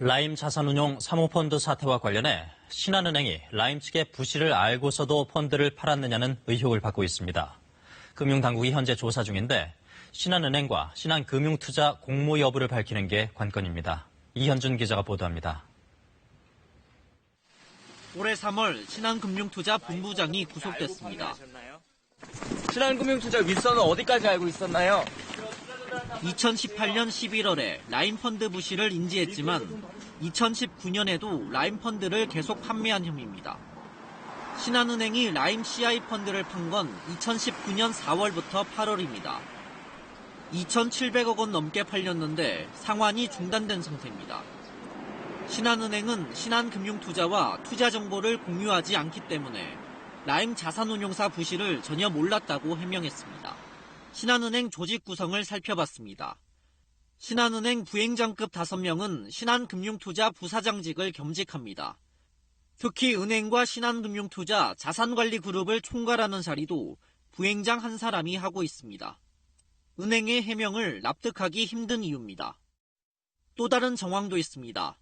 라임 자산운용 사모펀드 사태와 관련해 신한은행이 라임 측의 부실을 알고서도 펀드를 팔았느냐는 의혹을 받고 있습니다. 금융당국이 현재 조사 중인데 신한은행과 신한금융투자 공모 여부를 밝히는 게 관건입니다. 이현준 기자가 보도합니다. 올해 3월 신한금융투자 본부장이 구속됐습니다. 신한금융투자 윗선은 어디까지 알고 있었나요? 2018년 11월에 라임 펀드 부실을 인지했지만 2019년에도 라임 펀드를 계속 판매한 혐의입니다. 신한은행이 라임 CI 펀드를 판 건 2019년 4월부터 8월입니다. 2,700억 원 넘게 팔렸는데 상환이 중단된 상태입니다. 신한은행은 신한금융투자와 투자 정보를 공유하지 않기 때문에 라임 자산운용사 부실을 전혀 몰랐다고 해명했습니다. 신한은행 조직 구성을 살펴봤습니다. 신한은행 부행장급 5명은 신한금융투자 부사장직을 겸직합니다. 특히 은행과 신한금융투자 자산관리그룹을 총괄하는 자리도 부행장 한 사람이 하고 있습니다. 은행의 해명을 납득하기 힘든 이유입니다. 또 다른 정황도 있습니다.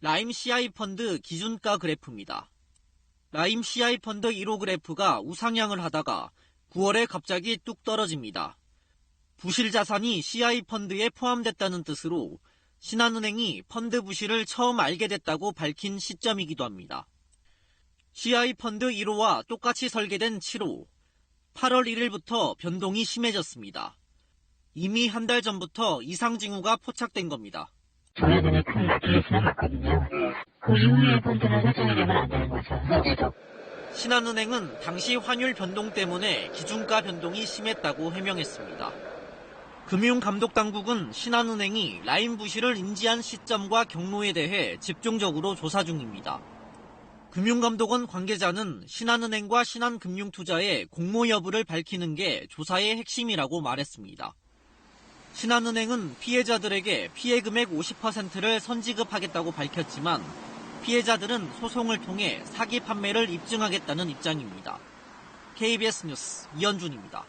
라임 CI 펀드 기준가 그래프입니다. 라임 CI 펀드 1호 그래프가 우상향을 하다가 9월에 갑자기 뚝 떨어집니다. 부실 자산이 CI 펀드에 포함됐다는 뜻으로 신한은행이 펀드 부실을 처음 알게 됐다고 밝힌 시점이기도 합니다. CI 펀드 1호와 똑같이 설계된 7호, 8월 1일부터 변동이 심해졌습니다. 이미 한 달 전부터 이상 징후가 포착된 겁니다. 저희들이 큰 낙기를 지나갔거든요. 그 이후에 펀드를 설정이 되면 안 되는 거죠. 현재도. 신한은행은 당시 환율 변동 때문에 기준가 변동이 심했다고 해명했습니다. 금융감독당국은 신한은행이 라인 부실을 인지한 시점과 경로에 대해 집중적으로 조사 중입니다. 금융감독원 관계자는 신한은행과 신한금융투자의 공모 여부를 밝히는 게 조사의 핵심이라고 말했습니다. 신한은행은 피해자들에게 피해 금액 50%를 선지급하겠다고 밝혔지만 피해자들은 소송을 통해 사기 판매를 입증하겠다는 입장입니다. KBS 뉴스 이현준입니다.